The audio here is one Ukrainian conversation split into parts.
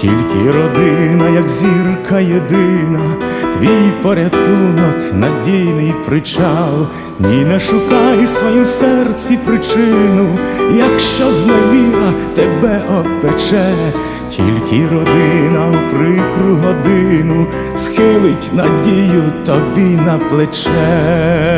тільки родина, як зірка єдина, твій порятунок, надійний причал, ні не шукай своїм серці причину, якщо зневіра тебе опече, тільки родина у прикру годину схилить надію тобі на плече.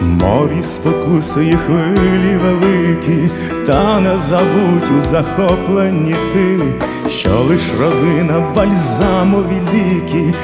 Морі спокуси і хвилі великі, та не забудь у захопленні ти, що лиш родина бальзамові ліки